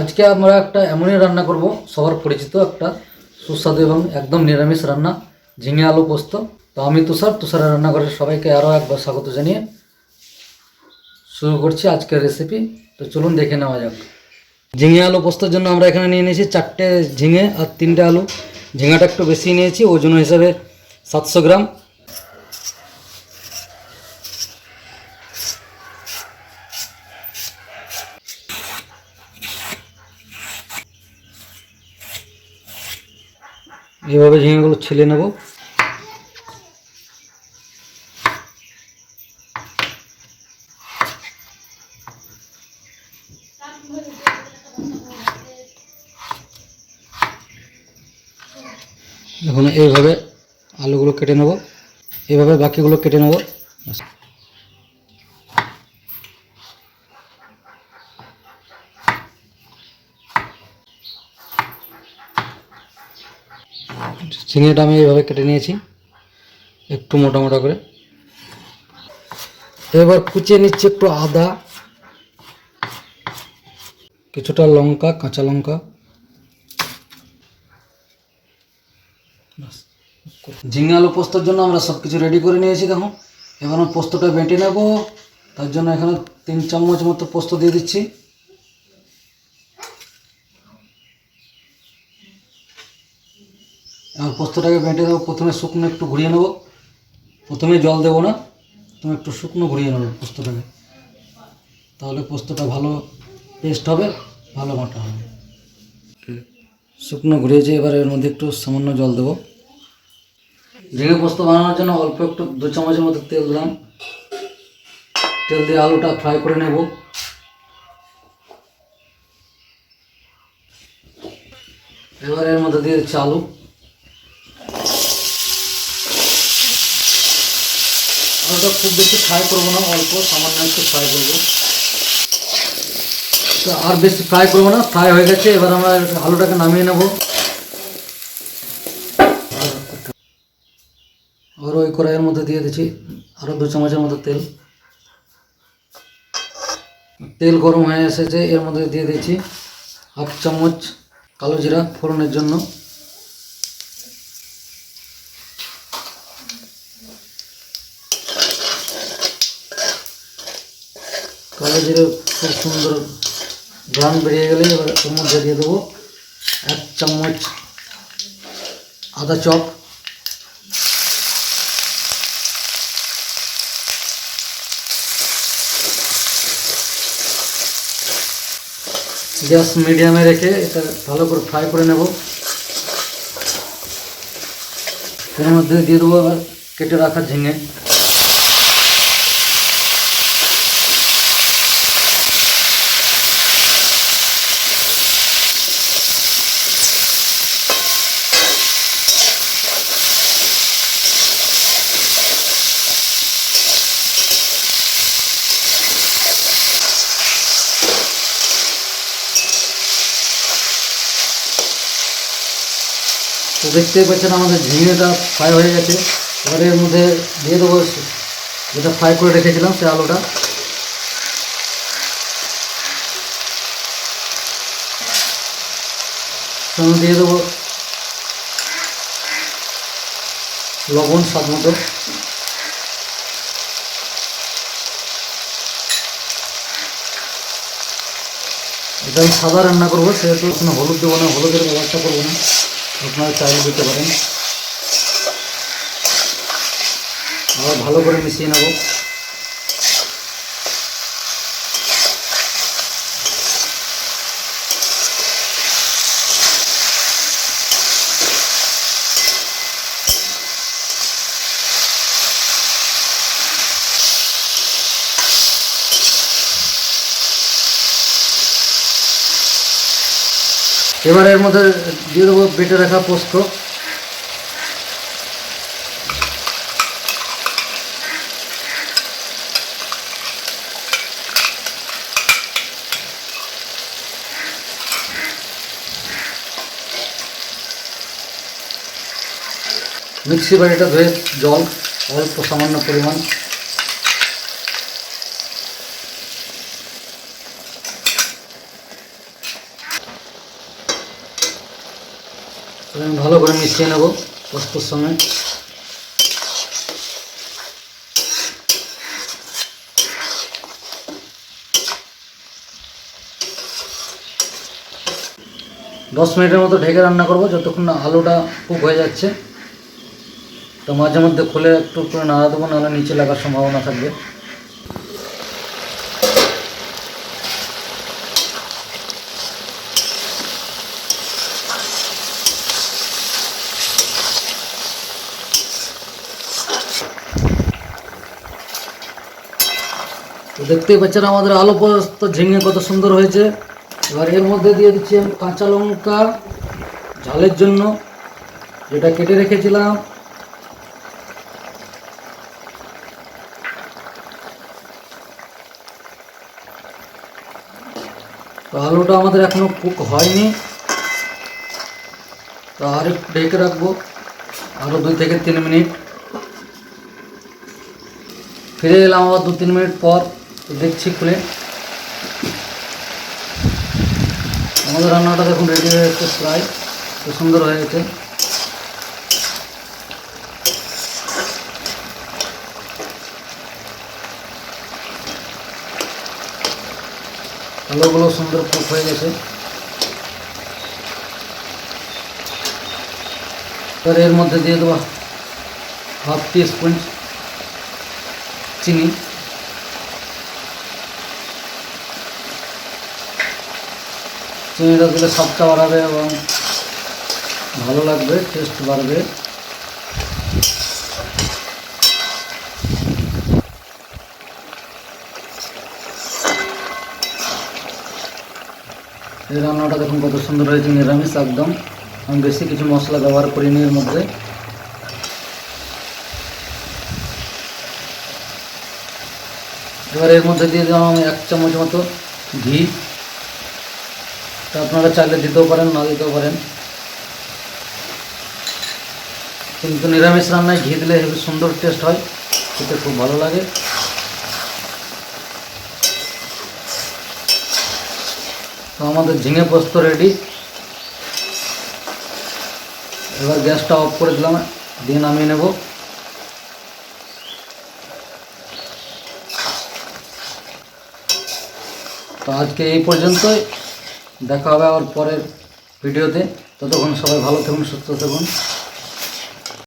আজকে আমরা একটা এমনই রান্না করব, সবার পরিচিত একটা সুস্বাদু এবং একদম নিরামিষ রান্না, ঝিঙে আলু পোস্ত। তো আমি তুষার, তুষারের রান্নাঘরের সবাইকে আরও একবার স্বাগত জানিয়ে শুরু করছি আজকের রেসিপি তো চলুন দেখে নেওয়া যাক। ঝিঙে আলু পোস্তর জন্য আমরা এখানে নিয়ে নিয়েছি চারটে ঝিঙে আর তিনটে আলু। ঝিঙাটা একটু বেশি নিয়েছি, ওজন হিসাবে সাতশো গ্রাম। এভাবে ঝিঙেগুলো ছেলে নেব। এখন এইভাবে আলুগুলো কেটে নেব। এভাবে বাকিগুলো কেটে নেব। ঝিঙেটা আমি এইভাবে কেটে নিয়েছি, একটু মোটা মোটা করে। এবার কুচিয়ে নিচ্ছি একটু আদা, কিছুটা লঙ্কা, কাঁচা লঙ্কা। ঝিঙে আলু পোস্তর জন্য আমরা সব কিছু রেডি করে নিয়েছি, দেখো। এবার পোস্তটা বেটে নেব। তার জন্য এখানে তিন চামচ মতো পোস্ত দিয়ে দিচ্ছি। এবার পোস্তটাকে বেটে দেবো। প্রথমে শুকনো একটু ঘুরিয়ে নেব। প্রথমে জল দেবো না তুমি একটু শুকনো ঘুরিয়ে নেব পোস্তটাকে। তাহলে পোস্তটা ভালো টেস্ট হবে ভালো বাটা হবে। শুকনো ঘুরিয়েছি এবার এর মধ্যে একটু সামান্য জল দেবো। ঝিঙে পোস্ত বানানোর জন্য অল্প একটু দু চামচের মতো তেল দিলাম। তেল দিয়ে আলুটা ফ্রাই করে নেব। এবার এর মধ্যে দিয়ে দিচ্ছি আলু। আলুটা খুব বেশি ফ্রাই করব না, অল্প, সামান্য একটু ফ্রাই করব। তো আর বেশি ফ্রাই করব না ফ্রাই হয়ে গেছে, এবার আমরা আলুটাকে নামিয়ে নেব। আর ওই কড়াইয়ের মধ্যে দিয়ে দিচ্ছি আরও দু চামচের মতো তেল। তেল গরম হয়ে এসেছে, এর মধ্যে দিয়ে দিচ্ছি হাফ চামচ কালো জিরা ফোড়নের জন্য। কালো জিরে খুব সুন্দর ঘ্রাণ বেরিয়ে গেলে এবার ওর মধ্যে দিয়ে দেবো এক চামচ আদা চপ। গ্যাস মিডিয়ামে রেখে এটা ভালো করে ফ্রাই করে নেব। এর মধ্যে দিয়ে দেবো আবার কেটে রাখা ঝিঙে। তো দেখতেই পাচ্ছেন আমাদের ঝিঙেটা ফ্রাই হয়ে গেছে। এবার এর মধ্যে দিয়ে দেবো যেটা ফ্রাই করে রেখেছিলাম, সে আলুটা। দিয়ে দেবো লবণ স্বাদ মতো। এটা আমি সাদা রান্না করব, সেহেতু কোনো হলুদ দেবো না, হলুদের ব্যবস্থা করব না। আপনারা চাইলে দিতে পারেন। আবার ভালো করে মিশিয়ে নেব। এবার এর মধ্যে দিয়ে দেবো বেটে রাখা পোস্ত। মিক্সি বাড়িটা ধুয়ে জল অল্প সামান্য পরিমাণ। ভালো করে মিশিয়ে নেব পোস্তর সঙ্গে। দশ মিনিটের মতো ঢেকে রান্না করব, যতক্ষণ না আলুটা কুক হয়ে যাচ্ছে। তো মাঝে মধ্যে খুলে একটু করে নাড়া দেবো, নাহলে নিচে লাগার সম্ভাবনা থাকবে। তো দেখতেই পাচ্ছেন আমাদের আলু পোস্ত ঝিঙে কত সুন্দর হয়েছে। এবার এর মধ্যে দিয়ে দিচ্ছি আমি কাঁচা লঙ্কা ঝালের জন্য, যেটা কেটে রেখেছিলাম। তো আলুটা আমাদের এখনও কুক হয়নি। তো আর ঢেকে রাখব আরও দুই থেকে তিন মিনিট। ফিরে এলাম আবার দু তিন মিনিট পর তো দেখছি খুলে আমাদের রান্নাটা দেখুন রেডি হয়ে গেছে প্রায় খুব সুন্দর হয়ে গেছে আলুগুলো সুন্দর কুক হয়ে গেছে এবার এর মধ্যে দিয়ে দেবো হাফ টি স্পুন চিনি। চিনিটা দিলে স্বাদটা বাড়াবে এবং ভালো লাগবে টেস্ট বাড়বে। এই রান্নাটা দেখুন কত সুন্দর হয়েছে, নিরামিষ একদম। আমি বেশি কিছু মশলা ব্যবহার করিনি এর মধ্যে। এবার এর মধ্যে দিয়ে দিলাম আমি এক চামচ মতো ঘি। তা আপনারা চাইলে দিতেও পারেন, না দিতেও পারেন। কিন্তু নিরামিষ রান্নায় ঘি দিলে হেবি সুন্দর টেস্ট হয়, খেতে খুব ভালো লাগে। তো আমাদের ঝিঙে পোস্ত রেডি এবার গ্যাসটা অফ করে দিলাম, দিয়ে নামিয়ে নেব। তো আজকে এই পর্যন্তই। দেখা হবে আবার পরের ভিডিওতে। ততক্ষণ সবাই ভালো থাকুন, সুস্থ থাকুন।